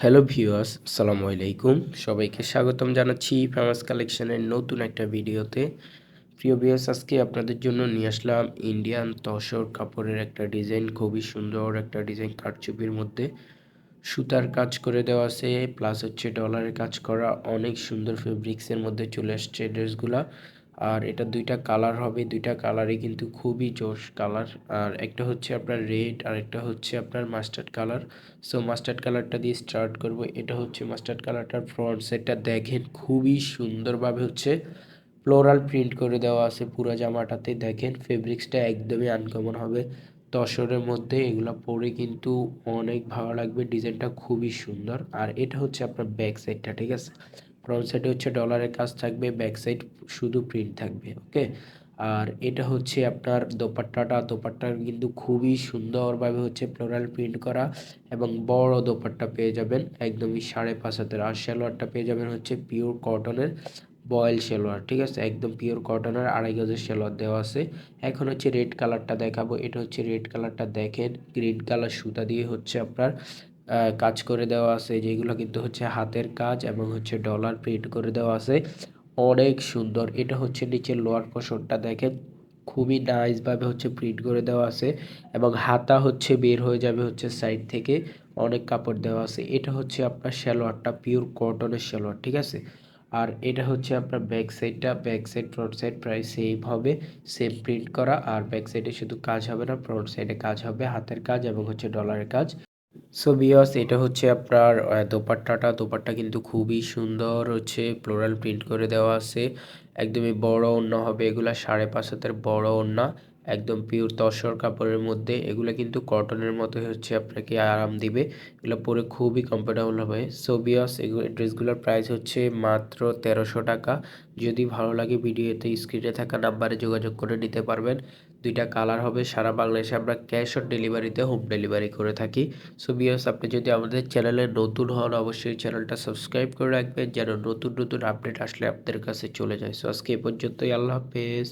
Hello viewers আসসালামু আলাইকুম সবাইকে স্বাগতম জানাচ্ছি ফেমাস কালেকশনের নতুন একটা ভিডিওতে। প্রিয় ভিউয়ার্স আজকে আপনাদের জন্য নিয়ে আসলাম ইন্ডিয়ান তসর কাপড়ের একটা ডিজাইন খুবই সুন্দর একটা ডিজাইন কারচুপির মধ্যে। সুতার কাজ করে দেওয়া আছে প্লাস হচ্ছে ডলারের কাজ করা, অনেক সুন্দর ফেব্রিক্সের মধ্যে চলে আসছে ড্রেসগুলা আর এটা দুইটা কালার হবে, দুইটা কালারই কিন্তু খুবই জোশ কালার আর একটা হচ্ছে আপনার রেড আর একটা হচ্ছে আপনার মাস্টার্ড কালার সো মাস্টার্ড কালারটা দিয়ে স্টার্ট করব। এটা হচ্ছে মাস্টার্ড কালারটার ফ্রন্ট সেটটা দেখেন, খুবই সুন্দরভাবে হচ্ছে ফ্লোরাল প্রিন্ট করে দেওয়া আছে পুরো জামাটাতে। দেখেন ফেব্রিক্সটা একদমই আনকমন হবে। তসরের মধ্যে এগুলো পরে কিন্তু অনেক ভালো লাগবে ডিজাইনটা খুবই সুন্দর। আর এটা হচ্ছে আপনার ব্যাক সাইডটা ঠিক আছে? ফ্রন্ট সাইডে হচ্ছে ডলারের কাজ থাকবে ব্যাক সাইড শুধু প্রিন্ট থাকবে ওকে আর এটা হচ্ছে আপনার দোপাট্টাটা, দোপাট্টা কিন্তু খুবই সুন্দরভাবে হচ্ছে ফ্লোরাল প্রিন্ট করা এবং বড় দোপাট্টা পেয়ে যাবেন, একদমই সাড়ে পাঁচ হাতের। আর সালোয়ারটা পেয়ে যাবেন হচ্ছে পিওর কটনের বয়েল সালোয়ার, ঠিক আছে? একদম পিওর কটনের আড়াই গজের সালোয়ার দেওয়া আছে। এখন হচ্ছে রেড কালারটা দেখাবো। এটা হচ্ছে রেড কালারটা দেখেন গ্রিন কালার সুতা দিয়ে হচ্ছে আপনার কাজ করে দেওয়া আছে, যেগুলো কিন্তু হচ্ছে হাতের কাজ এবং হচ্ছে ডলার প্রিন্ট করে দেওয়া আছে। অনেক সুন্দর। এটা হচ্ছে নিচের লোয়ার পোর্শনটা দেখেন। খুবই নাইসভাবে হচ্ছে প্রিন্ট করে দেওয়া আছে এবং হাতা হচ্ছে বের হয়ে যাবে হচ্ছে সাইড থেকে। অনেক কাপড় দেওয়া আছে। এটা হচ্ছে আপনার সালোয়ারটা পিওর কটনের সালোয়ার, ঠিক আছে? আর এটা হচ্ছে আপনার ব্যাক সাইডটা ব্যাক সাইড ফ্রন্ট সাইড প্রায় সেম হবে। সেম প্রিন্ট করা। আর ব্যাক সাইডে শুধু কাজ হবে না ফ্রন্ট সাইডে কাজ হবে, হাতের কাজ এবং হচ্ছে ডলারের কাজ। সো বিয়স এটা হচ্ছে আপনার দোপাট্টাটা। দোপাট্টা কিন্তু খুবই সুন্দর হচ্ছে ফ্লোরাল প্রিন্ট করে দেওয়া আছে। একদমই বড় ওড়না হবে, এগুলা সাড়ে পাঁচ হাতের বড় ওড়না। একদম পিওর তসর কাপড়ের মধ্যে। এগুলো কিন্তু কটনের মতোই হচ্ছে, আপনাকে আরাম দিবে। এগুলো পরে খুবই কমফোর্টেবল হবে। সো বিয়স এগুলো ড্রেসগুলোর প্রাইস হচ্ছে মাত্র তেরোশো টাকা। যদি ভালো লাগে ভিডিওতে স্ক্রিনে থাকা নাম্বারে যোগাযোগ করে নিতে পারবেন। দুইটা কালার হবে, সারা বাংলাদেশে আমরা ক্যাশ অন ডেলিভারিতে হোম ডেলিভারি করে থাকি। সো বিয়স আপনি যদি আমাদের চ্যানেলে নতুন হন, অবশ্যই চ্যানেলটা সাবস্ক্রাইব করে রাখবেন, যেন নতুন নতুন আপডেট আসলে আপনাদের কাছে চলে যায়। সো আজকে এ পর্যন্তই, আল্লাহ হাফেজ।